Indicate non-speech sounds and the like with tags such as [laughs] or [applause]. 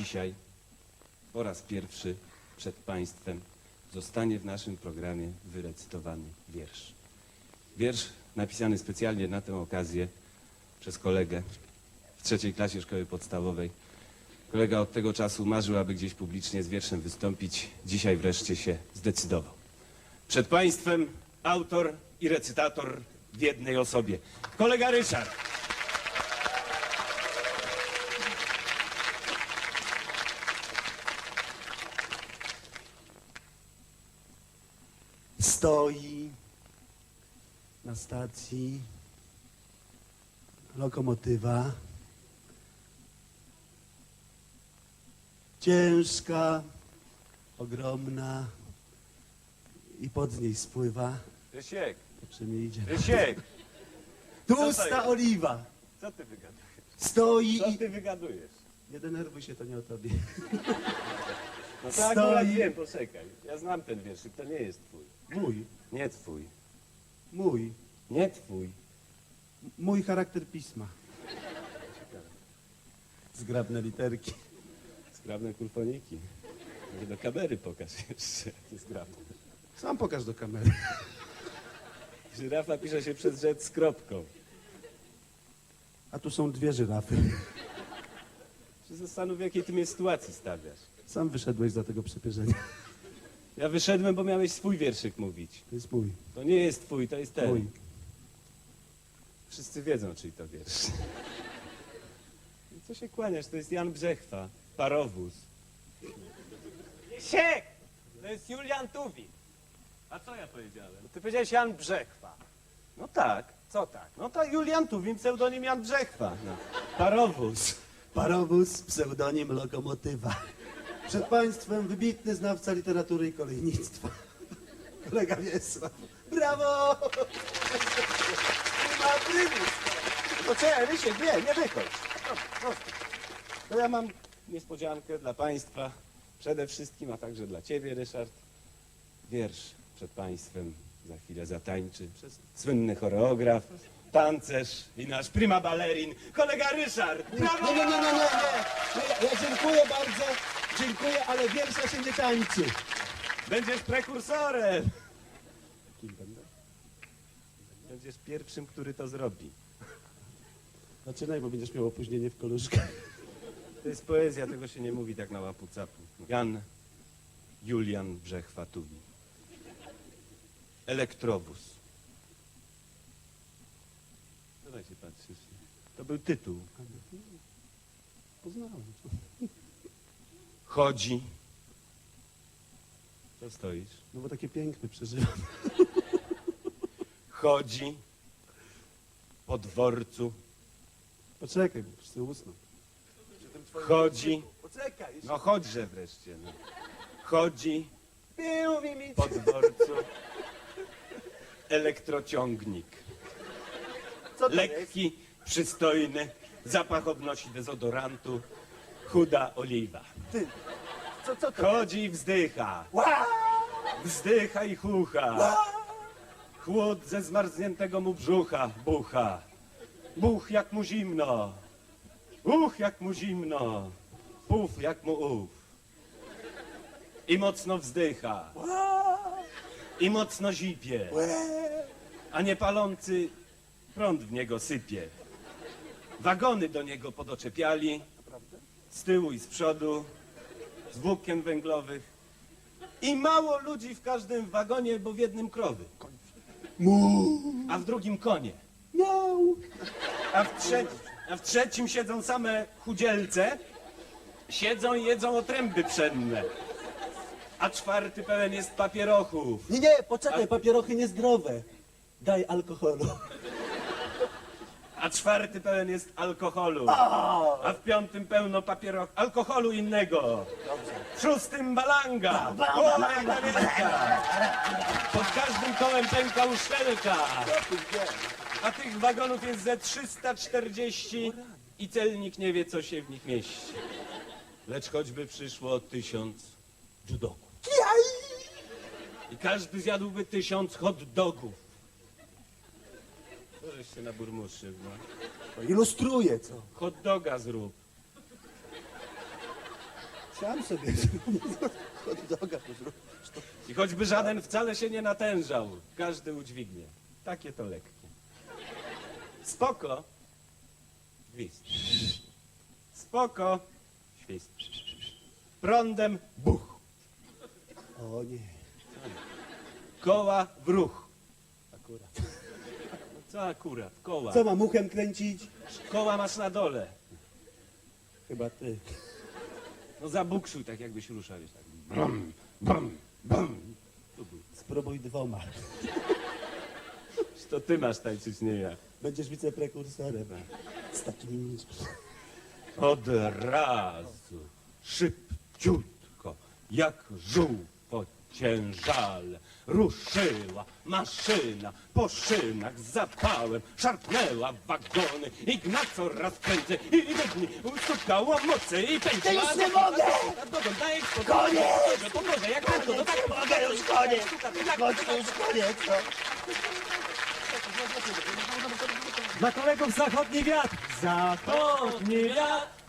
dzisiaj po raz pierwszy przed Państwem zostanie w naszym programie wyrecytowany wiersz. Wiersz napisany specjalnie na tę okazję przez kolegę w trzeciej klasie szkoły podstawowej. Kolega od tego czasu marzył, aby gdzieś publicznie z wierszem wystąpić. Dzisiaj wreszcie się zdecydował. Przed Państwem autor i recytator w jednej osobie. Kolega Ryszard. Stoi na stacji lokomotywa. Ciężka, ogromna i pod niej spływa. Rysiek, idzie. Rysiek, Tłusta oliwa. co ty wygadujesz? Stoi Co i... ty wygadujesz? Nie denerwuj się, to nie o tobie. No to Stoi. akurat wiem, poczekaj. Ja znam ten wierszyk, to nie jest twój. Mój, Nie twój. mój, Nie twój. mój charakter pisma. Zgrabne literki. Zgrabne kulfoniki. Może do kamery pokaż jeszcze, jakie zgrabne. Sam pokaż do kamery. Żyrafa pisze się przez rzecz z kropką. A tu są dwie żyrafy. Się zastanów, w jakiej ty mnie sytuacji stawiasz. Sam wyszedłeś za tego przepierzenia. Ja wyszedłem, bo miałeś swój wierszyk mówić. To jest mój. To nie jest twój, to jest ten. Mój. Wszyscy wiedzą, czyj to wiersz. Co się kłaniasz? To jest Jan Brzechwa. Parowóz. Siek! To jest Julian Tuwim. A co ja powiedziałem? Ty powiedziałeś Jan Brzechwa. No tak. Co tak? No to Julian Tuwim, pseudonim Jan Brzechwa. No. Parowóz. Parowóz, pseudonim lokomotywa. Przed państwem wybitny znawca literatury i kolejnictwa. [laughs] Kolega Wiesław. Brawo! Ma prymus. To czekaj, Rysiek, nie, nie wychodź. To ja mam niespodziankę dla Państwa. Przede wszystkim, a także dla Ciebie, Ryszard. Wiersz przed Państwem za chwilę zatańczy przez słynny choreograf, tancerz i nasz prima ballerin, kolega Ryszard. Brawo! Nie, nie, nie, nie, nie, nie. Ja, ja dziękuję bardzo, dziękuję, ale wiersza się nie tańczy. Będziesz prekursorem. Kim będę? Będziesz pierwszym, który to zrobi. Zaczynaj, bo będziesz miał opóźnienie w koluszkach. To jest poezja, tego się nie mówi tak na łapu capu. Jan Julian Brzechwa Tuwi. Elektrowóz. Co tak się patrzysz? To był tytuł. Poznałem. Chodzi. Co stoisz? No bo takie piękne przeżywam. Chodzi po dworcu. Poczekaj, bo chcę usnąć. Chodzi. Poczekaj. No chodźże wreszcie. No. Chodzi Nie mówi mi. po dworcu. Elektrociągnik. Co to jest? Lekki, przystojny, zapach obnosi dezodorantu, chuda oliwa. Ty. Co, co to Chodzi i wzdycha, Ła! wzdycha i chucha. Chłód ze zmarzniętego mu brzucha bucha. Buch jak mu zimno, uch jak mu zimno, puf jak mu ów. I mocno wzdycha, i mocno zipie, a nie palący prąd w niego sypie. Wagony do niego podoczepiali, z tyłu i z przodu, z włókien węglowych. I mało ludzi w każdym wagonie, bo w jednym krowy. A w drugim konie. A w, trze- a w trzecim siedzą same chudzielce. Siedzą i jedzą otręby pszenne. A czwarty pełen jest papierochów. Nie, nie, poczekaj, papierochy niezdrowe. Daj alkoholu. A czwarty pełen jest alkoholu. A w piątym pełno papieroch... alkoholu innego. W szóstym balanga. Pod każdym kołem pęka uszczelka. A tych wagonów jest ze 340 i celnik nie wie, co się w nich mieści. Lecz choćby przyszło tysiąc judoków. I każdy zjadłby tysiąc hot dogów. Się naburmuszył, no? Ilustruję, co? Hot doga zrób. Sam sobie. [laughs] Hot doga to zrób. I choćby żaden wcale się nie natężał, każdy udźwignie. Takie to lekkie. Spoko. Gwizd. Spoko. Świst. Prądem buch. O nie, Koła w ruch. akurat. Co akurat? Koła. Co mam uchem kręcić? Koła masz na dole. Chyba ty. No zabuksuj tak jakbyś ruszał. wiesz, Tak. Brum, brum, brum. Spróbuj dwoma. To ty masz tańczyć, nie ja. Będziesz wiceprekursorem. Z takim... Od razu, szybciutko, jak żółw ciężale, ruszyła maszyna po szynach z zapałem, szarpnęła wagony, Ignat coraz prędzej i wydni ustukało mocy i pędziła... Ja już nie mogę! Dajesz Koniec! To może, jak to, no tak... Mogę już koniec! Chodź, to już koniec, no. Dla kolegów zachodni wiatr! Zachodni wiatr!